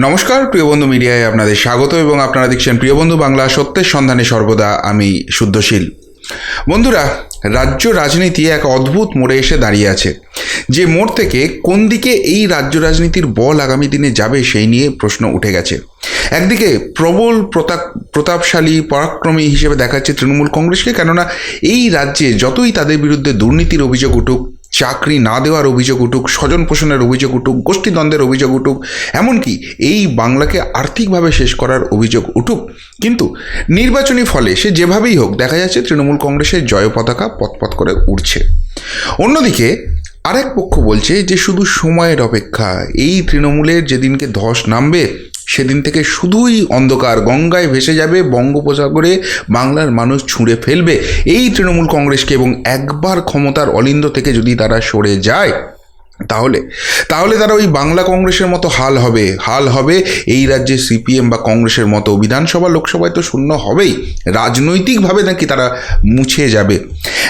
নমস্কার, প্রিয় বন্ধু মিডিয়ায় আপনাদের স্বাগত এবং আপনারা দেখছেন প্রিয় বন্ধু বাংলা, সত্যের সন্ধানে সর্বদা আমি শুদ্ধশীল। বন্ধুরা, রাজ্য রাজনীতি এক অদ্ভুত মোড়ে এসে দাঁড়িয়ে আছে। যে মোড় থেকে কোন দিকে এই রাজ্য রাজনীতির বল আগামী দিনে যাবে সেই নিয়ে প্রশ্ন উঠে গেছে। একদিকে প্রবল প্রতাপ, প্রতাপশালী, পরাক্রমী হিসেবে দেখাচ্ছে তৃণমূল কংগ্রেসকে, কেননা এই রাজ্যে যতই তাদের বিরুদ্ধে দুর্নীতির অভিযোগ উঠুক চাকরি না দেওয়ার অভিযোগ উঠুক, স্বজন পোষণের অভিযোগ উঠুক, গোষ্ঠীদ্বন্দ্বের অভিযোগ উঠুক, এমনকি এই বাংলাকে আর্থিকভাবে শেষ করার অভিযোগ উঠুক। কিন্তু নির্বাচনী ফলে সে যেভাবেই হোক, দেখা যাচ্ছে তৃণমূল কংগ্রেসের জয় পতাকা পথপথ করে উঠছে অন্যদিকে আরেক পক্ষ বলছে যে শুধু সময়ের অপেক্ষা, এই তৃণমূলের যেদিনকে ধস নামবে সেদিন থেকে শুধুই অন্ধকার, গঙ্গায় ভেসে যাবে বঙ্গোপসাগরে বাংলার মানুষ ছুঁড়ে ফেলবে। এই তৃণমূল কংগ্রেসকে এবং একবার ক্ষমতার অলিন্দ থেকে যদি তারা সরে যায় তাহলে তাহলে তারা ওই বাংলা কংগ্রেসের মতো হাল হবে। হাল হবে এই রাজ্যে সিপিএম বা কংগ্রেসের মতো। বিধানসভা, লোকসভায় তো শূন্য হবেই। রাজনৈতিকভাবে নাকি তারা মুছে যাবে।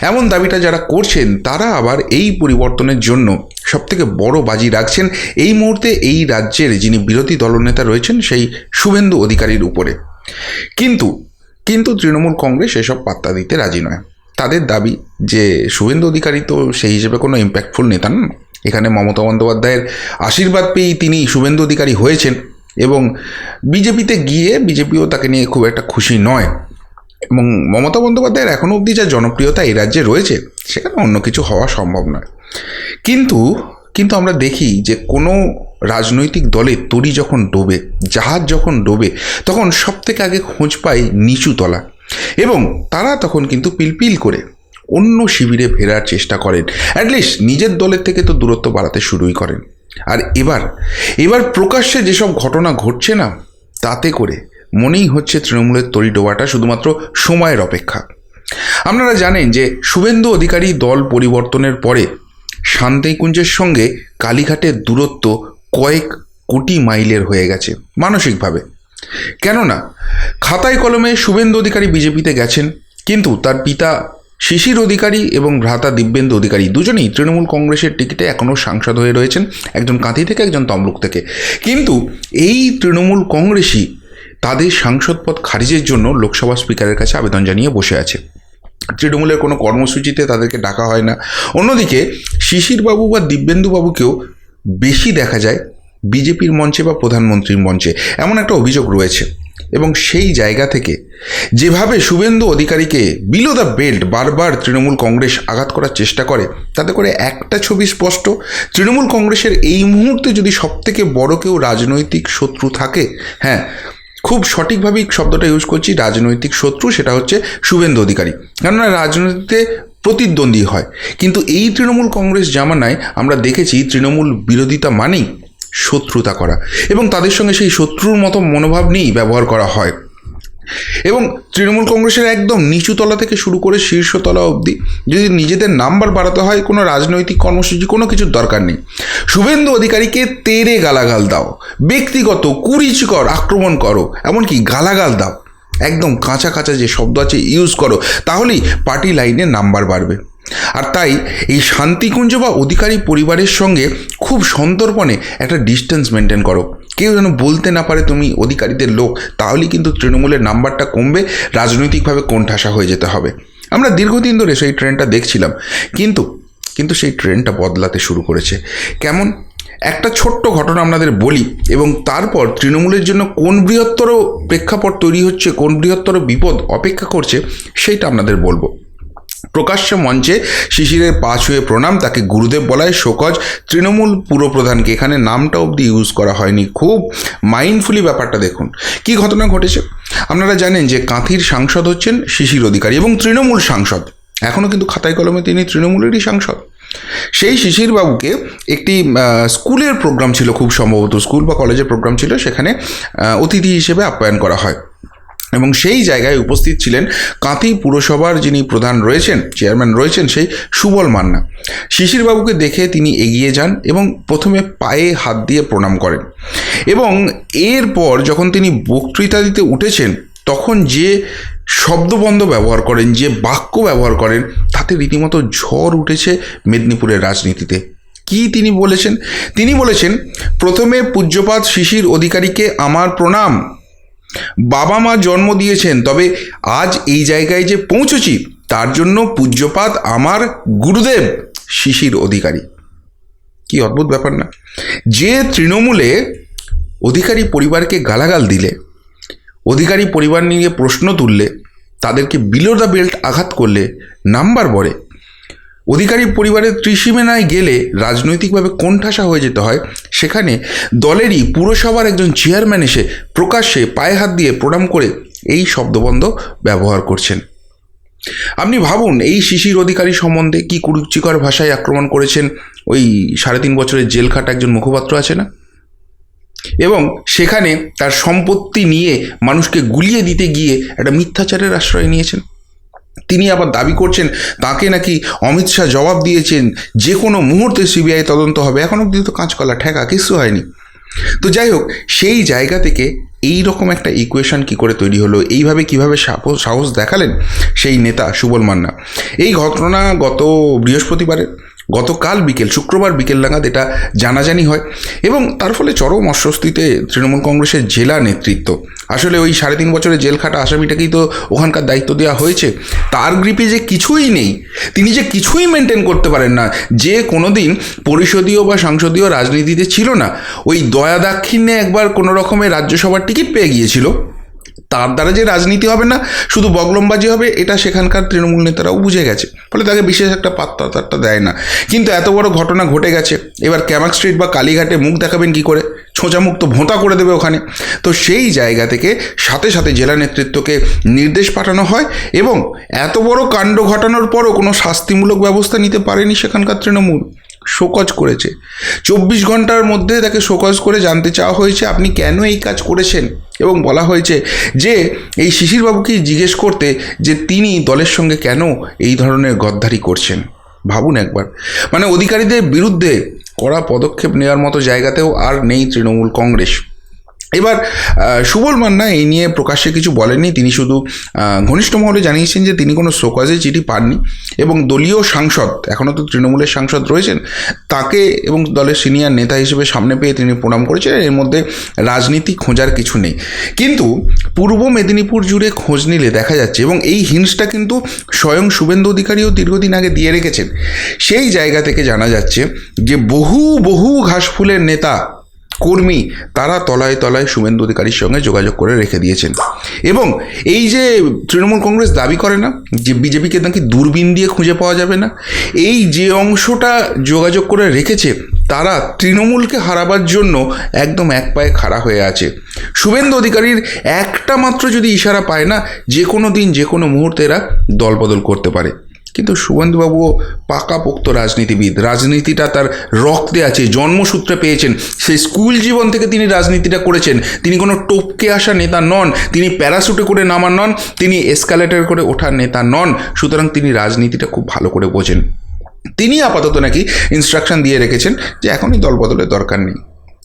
এমন দাবিটা যারা করছেন, তারা আবার এই পরিবর্তনের জন্য সবথেকে বড় বাজি রাখছেন এই মুহূর্তে এই রাজ্যের যিনি বিরোধী দলনেতা রয়েছেন, সেই শুভেন্দু অধিকারীর উপরে। কিন্তু কিন্তু তৃণমূল কংগ্রেস এসব পাত্তা দিতে রাজি নয়। তাদের দাবি যে শুভেন্দু অধিকারী তো সেই হিসেবে কোনো ইম্প্যাক্টফুল নেতা নন। এখানে মমতা বন্দ্যোপাধ্যায়ের আশীর্বাদ পেয়েই তিনি শুভেন্দু অধিকারী হয়েছেন এবং বিজেপিতে গিয়ে বিজেপিও তাকে নিয়ে খুব একটা খুশি নয়। এবং মমতা বন্দ্যোপাধ্যায়ের এখনও অবধি যা জনপ্রিয়তা এই রাজ্যে রয়েছে, সেখানে অন্য কিছু হওয়া সম্ভব নয়। কিন্তু কিন্তু আমরা দেখি যে কোনো রাজনৈতিক দলে তরি যখন ডোবে, জাহাজ যখন ডোবে, তখন সব থেকে আগে খোঁজ পায় নিচু তলা। এবং তারা তখন কিন্তু পিলপিল করে। অন্য শিবিরে ফেরার চেষ্টা করেন। অ্যাটলিস্ট নিজের দলের থেকে তো দূরত্ব বাড়াতে শুরুই করেন। আর এবার এবার প্রকাশ্যে যেসব ঘটনা ঘটছে না, তাতে করে মনেই হচ্ছে তৃণমূলের তরি ডোবাটা শুধুমাত্র সময়ের অপেক্ষা। আপনারা জানেন যে শুভেন্দু অধিকারী দল পরিবর্তনের পরে শান্তিকুঞ্জের সঙ্গে কালীঘাটের দূরত্ব কয়েক কোটি মাইলের হয়ে গেছে, মানসিকভাবে। কেননা, খাতায় কলমে শুভেন্দু অধিকারী বিজেপিতে গেছেন, কিন্তু তার পিতা শিশির অধিকারী এবং ভ্রাতা দিব্যেন্দু অধিকারী দুজনেই তৃণমূল কংগ্রেসের টিকিটে এখনও সাংসদ হয়ে রয়েছেন, একজন কাঁথি থেকে একজন তমলুক থেকে। কিন্তু এই তৃণমূল কংগ্রেসই তাদের সাংসদ পদ খারিজের জন্য লোকসভা স্পিকারের কাছে আবেদন জানিয়ে বসে আছে। তৃণমূলের কোনো কর্মসূচিতে তাদেরকে ডাকা হয় না। অন্যদিকে শিশিরবাবু বা দিব্যেন্দুবাবুকেও বেশি দেখা যায় বিজেপির মঞ্চে বা প্রধানমন্ত্রীর মঞ্চে। এমন একটা অভিযোগ রয়েছে। এবং সেই জায়গা থেকে যেভাবে শুভেন্দু অধিকারীকে বিলো দ্য বেল্ট বারবার তৃণমূল কংগ্রেস আঘাত করার চেষ্টা করে, তাতে করে একটা ছবি স্পষ্ট, তৃণমূল কংগ্রেসের এই মুহূর্তে যদি সবথেকে বড় কেউ রাজনৈতিক শত্রু থাকে হ্যাঁ খুব সঠিকভাবেই শব্দটা ইউজ করছি, রাজনৈতিক শত্রু সেটা হচ্ছে শুভেন্দু অধিকারী। কেননা রাজনীতিতে প্রতিদ্বন্দ্বী হয়। কিন্তু এই তৃণমূল কংগ্রেস জামানায় আমরা দেখেছি তৃণমূল বিরোধিতা মানেই শত্রুতা করা। এবং তাদের সঙ্গে সেই শত্রুর মতো মনোভাব নিয়েই ব্যবহার করা হয়। এবং তৃণমূল কংগ্রেসের একদম নিচুতলা থেকে শুরু করে শীর্ষতলা অবধি যদি নিজেদের নাম্বার বাড়াতে হয়, কোনো রাজনৈতিক কর্মসূচি, কোনো কিছুর দরকার নেই। শুভেন্দু অধিকারীকে তেরে গালাগাল দাও। ব্যক্তিগত কুরিচকর আক্রমণ করো। এমনকি গালাগাল দাও। একদম কাঁচা কাঁচা যে শব্দ আছে ইউজ করো। তাহলেই পার্টি লাইনে নাম্বার বাড়বে। আর তাই এই শান্তিকুঞ্জ বা অধিকারী পরিবারের সঙ্গে খুব সন্তর্পণে একটা ডিস্টেন্স মেনটেন করো। কেউ যেন বলতে না পারে তুমি অধিকারীদের লোক তাহলেই কিন্তু তৃণমূলের নাম্বারটা কমবে, রাজনৈতিকভাবে কোণঠাসা হয়ে যেতে হবে। আমরা দীর্ঘদিন ধরে সেই ট্রেনটা দেখছিলাম, কিন্তু কিন্তু সেই ট্রেনটা বদলাতে শুরু করেছে। কেমন? একটা ছোট্ট ঘটনা আপনাদের বলি, এবং তারপর তৃণমূলের জন্য কোন বৃহত্তর প্রেক্ষাপট তৈরি হচ্ছে, কোন বৃহত্তর বিপদ অপেক্ষা করছে, সেইটা আপনাদের বলব। প্রকাশ্য মঞ্চে শিশিরের পা ছুঁয়ে প্রণাম, তাকে গুরুদেব বলায় শোকজ। তৃণমূল পুরপ্রধানকে এখানে নামটা অবধি ইউজ করা হয়নি। খুব মাইন্ডফুলি ব্যাপারটা দেখুন। কি ঘটনা ঘটেছে? আপনারা জানেন যে কাঁথির সাংসদ হচ্ছেন শিশির অধিকারী এবং তৃণমূল সাংসদ। এখনও কিন্তু খাতায় কলমে তিনি তৃণমূলেরই সাংসদ। সেই শিশিরবাবুকে একটি স্কুলের প্রোগ্রাম ছিল খুব সম্ভবত। স্কুল বা কলেজের প্রোগ্রাম ছিল, সেখানে অতিথি হিসেবে আপ্যায়ন করা হয়। এবং সেই জায়গায় উপস্থিত ছিলেন কাঁথি পুরসভার যিনি প্রধান রয়েছেন, চেয়ারম্যান রয়েছেন সেই সুবল মান্না। শিশিরবাবুকে দেখে তিনি এগিয়ে যান এবং প্রথমে পায়ে হাত দিয়ে প্রণাম করেন এবং এরপর যখন তিনি বক্তৃতা দিতে উঠেছেন, তখন যে শব্দবন্ধ ব্যবহার করেন, যে বাক্য ব্যবহার করেন, তাতে রীতিমতো ঝড় উঠেছে মেদিনীপুরের রাজনীতিতে। কি তিনি বলেছেন? তিনি বলেছেন, প্রথমে পূজ্যপাত শিশির অধিকারীকে আমার প্রণাম বাবা মা জন্ম দিয়েছেন, তবে আজ এই জায়গায় যে পৌঁছেছি, তার জন্য পূজ্যপাত আমার গুরুদেব শিশির অধিকারী। কি অদ্ভুত ব্যাপার না। যে তৃণমূলে অধিকারী পরিবারকে গালাগাল দিলে, অধিকারী পরিবার নিয়ে প্রশ্ন তুললে, তাদেরকে বিলো দ্য বেল্ট আঘাত করলে, নাম্বার বলে অধিকারী পরিবারের ত্রিসীমেনায় গেলে রাজনৈতিকভাবে কোণঠাসা হয়ে যেতে হয়। সেখানে দলেরই পুরসভার একজন চেয়ারম্যান এসে প্রকাশ্যে পায়ে হাত দিয়ে প্রণাম করে এই শব্দবন্ধ ব্যবহার করছেন। আপনি ভাবুন, এই শিশির অধিকারী সম্বন্ধে কি কুরুচিকর ভাষায় আক্রমণ করেছেন? ওই সাড়ে তিন বছরের জেল খাটা একজন মুখপাত্র আছে না? এবং সেখানে তার সম্পত্তি নিয়ে মানুষকে গুলিয়ে দিতে গিয়ে একটা মিথ্যাচারের আশ্রয় নিয়েছেন। তিনি আবার দাবি করছেন, তাকে নাকি অমিত শাহ জবাব দিয়েছেন যে কোনো মুহূর্তে সিবিআই তদন্ত হবে। এখন অব্দি তো কাঁচকলা ঠেকা, কিছু হয়নি। তো যাই হোক, সেই জায়গা থেকে এই রকম একটা ইকুয়েশন কি করে তৈরি হলো, এইভাবে কীভাবে সাহস দেখালেন সেই নেতা সুবল মান্না। এই ঘটনা গত বৃহস্পতিবারের গতকাল বিকেল, শুক্রবার বিকেল নাগাদ এটা জানাজানি হয় এবং তার ফলে চরম অস্বস্তিতে তৃণমূল কংগ্রেসের জেলা নেতৃত্ব। আসলে ওই সাড়ে তিন বছরের জেল খাটা আসামিটাকেই তো ওখানকার দায়িত্ব দেওয়া হয়েছে। তার গ্রিপে যে কিছুই নেই, তিনি যে কিছুই মেনটেন করতে পারেন না, যে কোনো দিন পরিষদীয় বা সংসদীয় রাজনীতিতে ছিল না, ওই দয়া দাক্ষিণ্যে একবার কোনো রকমের রাজ্যসভার টিকিট পেয়ে গিয়েছিল। তার দ্বারা যে রাজনীতি হবে না, শুধু বগলমবাজি হবে, এটা সেখানকার তৃণমূল নেতারাও বুঝে গেছে। ফলে তাকে বিশেষ একটা পাত্তা তাত্তা দেয় না। কিন্তু এত বড় ঘটনা ঘটে গেছে, এবার ক্যামাক স্ট্রিট বা কালীঘাটে মুখ দেখাবেন কি করে? ছোঁচামুখ তো ভোঁতা করে দেবে ওখানে। তো সেই জায়গা থেকে সাথে সাথে জেলা নেতৃত্বকে নির্দেশ পাঠানো হয় এবং এত বড় কাণ্ড ঘটানোর পরও কোনো শাস্তিমূলক ব্যবস্থা নিতে পারেনি সেখানকার তৃণমূল। শোকজ করেছে। চব্বিশ ঘণ্টার মধ্যে তাকে শোকজ করে জানতে চাওয়া হয়েছে, আপনি কেন এই কাজ করেছেন? এবং বলা হয়েছে যে এই শিশিরবাবুকে জিজ্ঞেস করতে যে তিনি দলের সঙ্গে কেন এই ধরনের গদ্ধারি করছেন? ভাবুন একবার। মানে অধিকারীদের বিরুদ্ধে কড়া পদক্ষেপ নেওয়ার মতো জায়গাতেও আর নেই তৃণমূল কংগ্রেস। এবার সুবল মান্না এই নিয়ে প্রকাশ্যে কিছু বলেননি। তিনি শুধু ঘনিষ্ঠ মহলে জানিয়েছেন যে তিনি কোনো শোকজে চিঠি পাননি এবং দলীয় সাংসদ এখনও তো তৃণমূলের সাংসদ রয়েছেন, তাকে এবং দলের সিনিয়র নেতা হিসেবে সামনে পেয়ে তিনি প্রণাম করেছেন এর মধ্যে রাজনীতি খোঁজার কিছু নেই। কিন্তু পূর্ব মেদিনীপুর জুড়ে খোঁজ নিলে দেখা যাচ্ছে এবং এই হিন্সটা কিন্তু স্বয়ং শুভেন্দু অধিকারীও দীর্ঘদিন আগে দিয়ে রেখেছেন। সেই জায়গা থেকে জানা যাচ্ছে যে বহু বহু ঘাসফুলের নেতা কর্মী তারা তলায় তলায় শুভেন্দু অধিকারীর সঙ্গে যোগাযোগ করে রেখে দিয়েছেন। এবং এই যে তৃণমূল কংগ্রেস দাবি করে না, যে বিজেপিকে নাকি দূরবীন দিয়ে খুঁজে পাওয়া যাবে না, এই যে অংশটা যোগাযোগ করে রেখেছে, তারা তৃণমূলকে হারাবার জন্য একদম এক পায়ে খাড়া হয়ে আছে। শুভেন্দু অধিকারীর একটা মাত্র যদি ইশারা পায় না, যে কোনো দিন, যে কোনো মুহূর্তে এরা দলবদল করতে পারে। কিন্তু শুভেন্দুবাবুও পাকাপোক্ত রাজনীতিবিদ। রাজনীতিটা তার রক্তে আছে, জন্মসূত্রে পেয়েছেন। সেই স্কুল জীবন থেকে তিনি রাজনীতিটা করেছেন। তিনি কোনো টপকে আসা নেতা নন, তিনি প্যারাশুটে করে নামার নন, তিনি এসকালেটার করে ওঠার নেতা নন। সুতরাং তিনি রাজনীতিটা খুব ভালো করে বোঝেন। তিনি আপাতত নাকি ইনস্ট্রাকশন দিয়ে রেখেছেন যে এখনই দল বদলের দরকার নেই।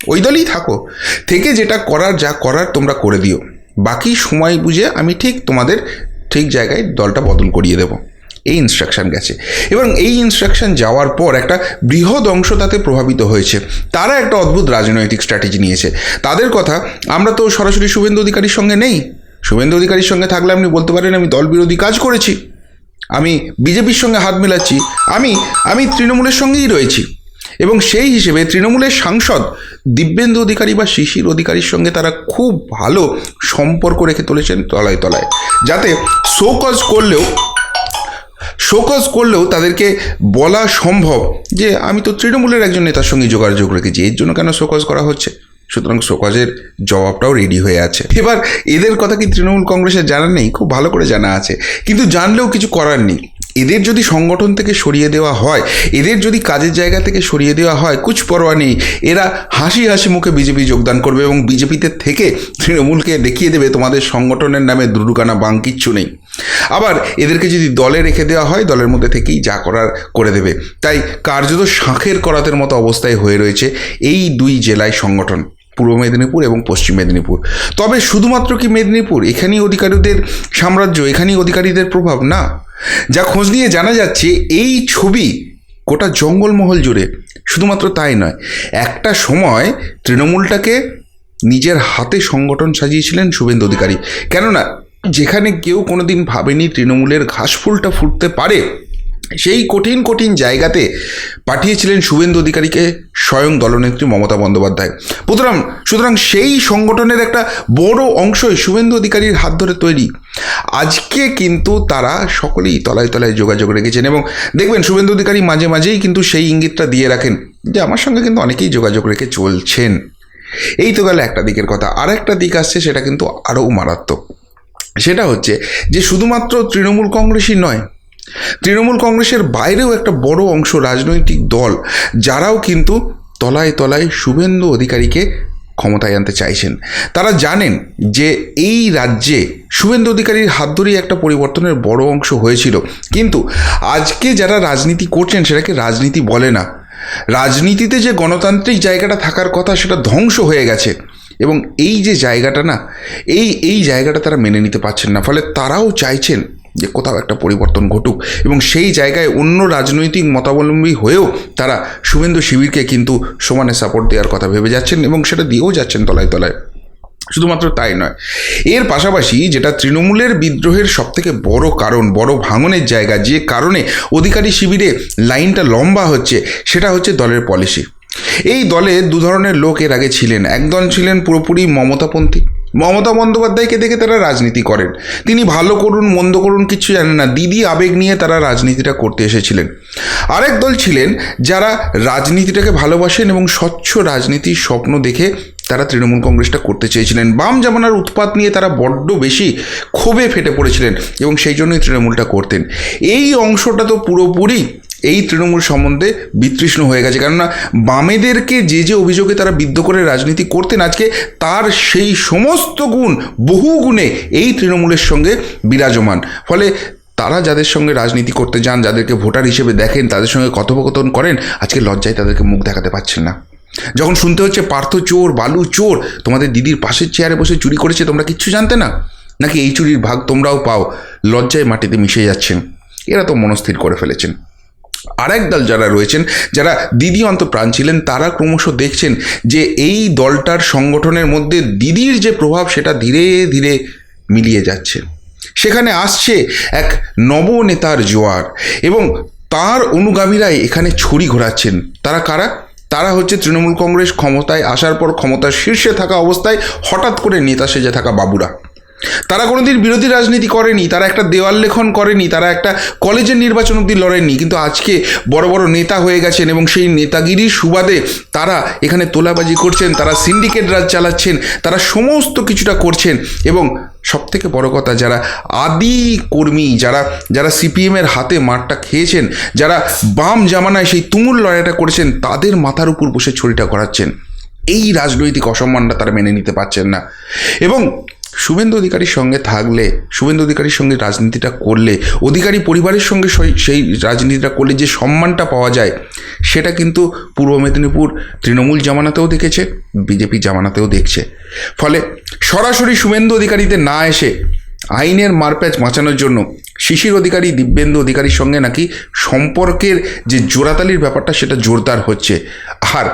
ওই দলই থাকো। থেকে যেটা করার, যা করার তোমরা করে দিও। বাকি সময় বুঝে আমি ঠিক তোমাদের ঠিক জায়গায় দলটা বদল করিয়ে দেবো। এই ইনস্ট্রাকশন গেছে। এবং এই ইনস্ট্রাকশন যাওয়ার পর একটা বৃহৎ অংশ তাতে প্রভাবিত হয়েছে। তারা একটা অদ্ভুত রাজনৈতিক স্ট্র্যাটেজি নিয়েছে। তাদের কথা, আমরা তো সরাসরি শুভেন্দু অধিকারীর সঙ্গে নেই। শুভেন্দু অধিকারীর সঙ্গে থাকলে আপনি বলতে পারেন, আমি দল বিরোধী কাজ করেছি। আমি বিজেপির সঙ্গে হাত মেলাচ্ছি। আমি আমি তৃণমূলের সঙ্গেই রয়েছি। এবং সেই হিসেবে তৃণমূলের সাংসদ দিব্যেন্দু অধিকারী বা শিশির অধিকারীর সঙ্গে তারা খুব ভালো সম্পর্ক রেখে তুলেছেন তলায় তলায়। যাতে শোকজ করলেও শোকজ করলেও তাদেরকে বলা সম্ভব যে আমি তো তৃণমূলের একজন নেতার সঙ্গে যোগাযোগ রেখেছি, এর জন্য কেন শোকজ করা হচ্ছে? সুতরাং শোকজের জবাবটাও রেডি হয়ে আছে। এবার এদের কথা কি তৃণমূল কংগ্রেসের জানা নেই? খুব ভালো করে জানা আছে। কিন্তু জানলেও কিছু করার নেই। এদের যদি সংগঠন থেকে সরিয়ে দেওয়া হয়, এদের যদি কাজের জায়গা থেকে সরিয়ে দেওয়া হয়, কুছ পরোয়া নেই। এরা হাসি হাসি মুখে বিজেপি যোগদান করবে এবং বিজেপিতে থেকে তৃণমূলকে দেখিয়ে দেবে তোমাদের সংগঠনের নামে দুরুকানা বাং কিচ্ছু নেই। আবার এদেরকে যদি দলে রেখে দেওয়া হয়, দলের মধ্যে থেকেই যা করার করে দেবে। তাই কার্যত শাঁখের করাতের মতো অবস্থায় হয়ে রয়েছে এই দুই জেলায় সংগঠন। পূর্ব মেদিনীপুর এবং পশ্চিম মেদিনীপুর। তবে শুধুমাত্র কি মেদিনীপুর? এখানেই অধিকারীদের সাম্রাজ্য, এখানেই অধিকারীদের প্রভাব? না। যা খোঁজ নিয়ে জানা যাচ্ছে, এই ছবি গোটা জঙ্গলমহল জুড়ে। শুধুমাত্র তাই নয়, একটা সময় তৃণমূলটাকে নিজের হাতে সংগঠন সাজিয়েছিলেন শুভেন্দু অধিকারী। কেননা, যেখানে কেউ কোনোদিন ভাবেনি তৃণমূলের ঘাসফুলটা ফুটতে পারে সেই কঠিন কঠিন জায়গাতে পাঠিয়েছিলেন শুভেন্দু অধিকারীকে স্বয়ং দলনেত্রী মমতা বন্দ্যোপাধ্যায়। সুতরাং সুতরাং সেই সংগঠনের একটা বড় অংশই শুভেন্দু অধিকারীর হাত ধরে তৈরি। আজকে কিন্তু তারা সকলেই তলায় তলায় যোগাযোগ রেখেছেন এবং দেখবেন শুভেন্দু অধিকারী মাঝে মাঝেই কিন্তু সেই ইঙ্গিতটা দিয়ে রাখেন যে আমার সঙ্গে কিন্তু অনেকেই যোগাযোগ রেখে চলছেন। এই তো গেল একটা দিকের কথা। আর একটা দিক আসছে, সেটা কিন্তু আরও মারাত্মক। সেটা হচ্ছে যে শুধুমাত্র তৃণমূল কংগ্রেসই নয় তৃণমূল কংগ্রেসের বাইরেও একটা বড় অংশ রাজনৈতিক দল, যারাও কিন্তু তলায় তলায় শুভেন্দু অধিকারীকে ক্ষমতায় আনতে চাইছেন। তারা জানেন যে এই রাজ্যে শুভেন্দু অধিকারীর হাত ধরেই একটা পরিবর্তনের বড় অংশ হয়েছিল। কিন্তু আজকে যারা রাজনীতি করছেন, সেটাকে রাজনীতি বলে না। রাজনীতিতে যে গণতান্ত্রিক জায়গাটা থাকার কথা, সেটা ধ্বংস হয়ে গেছে। এবং এই যে জায়গাটা না, এই এই জায়গাটা তারা মেনে নিতে পারছেন না। ফলে তারাও চাইছেন যে কোথাও একটা পরিবর্তন ঘটুক। এবং সেই জায়গায় অন্য রাজনৈতিক মতাবলম্বী হয়েও তারা শুভেন্দু শিবিরকে কিন্তু সমানে সাপোর্ট দেওয়ার কথা ভেবে যাচ্ছেন এবং সেটা দিয়েও যাচ্ছেন তলায় তলায়। শুধুমাত্র তাই নয়, এর পাশাপাশি যেটা তৃণমূলের বিদ্রোহের সবথেকে বড় কারণ, বড় ভাঙনের জায়গা, যে কারণে অধিকারী শিবিরে লাইনটা লম্বা হচ্ছে, সেটা হচ্ছে দলের পলিসি এই দলে দু ধরনের লোক এর আগে ছিলেন। একদল ছিলেন পুরোপুরি মমতাপন্থী মমতা বন্দ্যোপাধ্যায়কে দেখে তারা রাজনীতি করেন। তিনি ভালো করুন, মন্দ করুন, কিছু জানেন না। দিদি আবেগ নিয়ে তারা রাজনীতিটা করতে এসেছিলেন। আরেক দল ছিলেন যারা রাজনীতিটাকে ভালোবাসেন এবং স্বচ্ছ রাজনীতির স্বপ্ন দেখে তারা তৃণমূল কংগ্রেসটা করতে চেয়েছিলেন। বাম জামানার উৎপাত নিয়ে তারা বড্ড বেশি ক্ষোভে ফেটে পড়েছিলেন এবং সেই জন্যই তৃণমূলটা করতেন। এই অংশটা তো পুরোপুরি এই তৃণমূল সম্বন্ধে বিতৃষ্ণ হয়ে গেছে। কেননা বামেদেরকে যে যে অভিযোগে তারা বিদ্ধ করে রাজনীতি করতেন আজকে, তার সেই সমস্ত গুণ, বহু গুণে এই তৃণমূলের সঙ্গে বিরাজমান। ফলে তারা যাদের সঙ্গে রাজনীতি করতে যান, যাদেরকে ভোটার হিসেবে দেখেন, তাদের সঙ্গে কথোপকথন করেন, আজকে লজ্জায় তাদেরকে মুখ দেখাতে পারছেন না। যখন শুনতে হচ্ছে পার্থ চোর, বালু চোর, তোমাদের দিদির পাশের চেয়ারে বসে চুরি করেছে, তোমরা কিচ্ছু জানতে না? নাকি এই চুরির ভাগ তোমরাও পাও? লজ্জায় মাটিতে মিশে যাচ্ছেন। এরা তো মনস্থির করে ফেলেছেন। আরেক দল যারা রয়েছেন, যারা দিদি অন্তপ্রাণ ছিলেন, তারা ক্রমশ দেখছেন যে এই দলটার সংগঠনের মধ্যে দিদির যে প্রভাব, সেটা ধীরে ধীরে মিলিয়ে যাচ্ছে। সেখানে আসছে এক নবনেতার জোয়ার এবং তার অনুগামীরাই এখানে ছড়ি ঘোরাচ্ছেন। তারা কারা? তারা হচ্ছে তৃণমূল কংগ্রেস ক্ষমতায় আসার পর ক্ষমতার শীর্ষে থাকা অবস্থায় হঠাৎ করে নেতা সেজে থাকা বাবুরা। তারা কোনোদিন বিরোধী রাজনীতি করেনি, তারা একটা দেওয়াল লেখন করেনি, তারা একটা কলেজের নির্বাচন অব্দি লড়েননি। কিন্তু আজকে বড় বড় নেতা হয়ে গেছেন এবং সেই নেতাগিরির সুবাদে তারা এখানে তোলাবাজি করছেন, তারা সিন্ডিকেট রাজ চালাচ্ছেন, তারা সমস্ত কিছুটা করছেন এবং সব থেকে বড় কথা যারা আদি কর্মী, যারা যারা সিপিএমের হাতে মাঠটা খেয়েছেন, যারা বাম জামানায় সেই তুমুল লড়াইটা করেছেন, তাদের মাথার উপর বসে ছড়িটা করাচ্ছেন এই রাজনৈতিক অসম্মানটা তারা মেনে নিতে পারছেন না। এবং শুভেন্দু অধিকারীর সঙ্গে থাকলে, শুভেন্দু অধিকারীর সঙ্গে রাজনীতিটা করলে, অধিকারী পরিবারের সঙ্গে সেই- রাজনীতিটা করলে যে সম্মানটা পাওয়া যায়, সেটা কিন্তু পূর্ব মেদিনীপুর তৃণমূল জামানাতেও দেখেছে, বিজেপি জামানাতেও দেখছে। ফলে সরাসরি শুভেন্দু অধিকারীতে না এসে আইনের মারপ্যাচ বাঁচানোর জন্য শিশির অধিকারী, দিব্যেন্দু অধিকারীর সঙ্গে নাকি সম্পর্কের যে জোড়াতালির ব্যাপারটা, সেটা জোরদার হচ্ছে। আর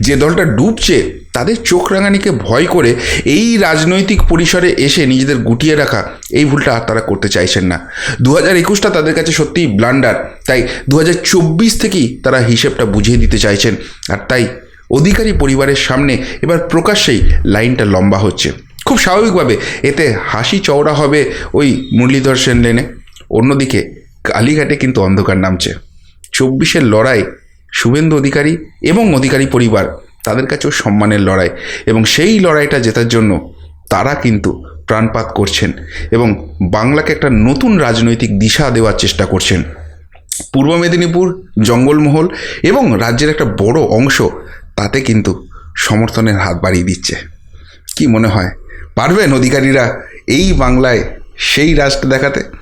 যে দলটা ডুবছে তাদের চোখ রাঙানিকে ভয় করে এই রাজনৈতিক পরিসরে এসে নিজেদের গুটিয়ে রাখা, এই ভুলটা আর তারা করতে চাইছেন না। দু হাজার একুশটা তাদের কাছে সত্যিই ব্লান্ডার তাই দু হাজার চব্বিশ থেকেই তারা হিসেবটা বুঝিয়ে দিতে চাইছেন। আর তাই অধিকারী পরিবারের সামনে এবার প্রকাশ্যেই লাইনটা লম্বা হচ্ছে। খুব স্বাভাবিকভাবে এতে হাসি চওড়া হবে ওই মুরলীধর সেন লেনে। অন্যদিকে কালীঘাটে কিন্তু অন্ধকার নামছে। চব্বিশের লড়াই শুভেন্দু অধিকারী এবং অধিকারী পরিবার তাদের কাছেও সম্মানের লড়াই এবং সেই লড়াইটা জেতার জন্য তারা কিন্তু প্রাণপাত করছেন এবং বাংলাকে একটা নতুন রাজনৈতিক দিশা দেওয়ার চেষ্টা করছেন। পূর্ব মেদিনীপুর জঙ্গলমহল এবং রাজ্যের একটা বড় অংশ তাতে কিন্তু সমর্থনের হাত বাড়িয়ে দিচ্ছে। কি মনে হয়? পারবেন অধিকারীরা এই বাংলায় সেই রাজটা দেখাতে?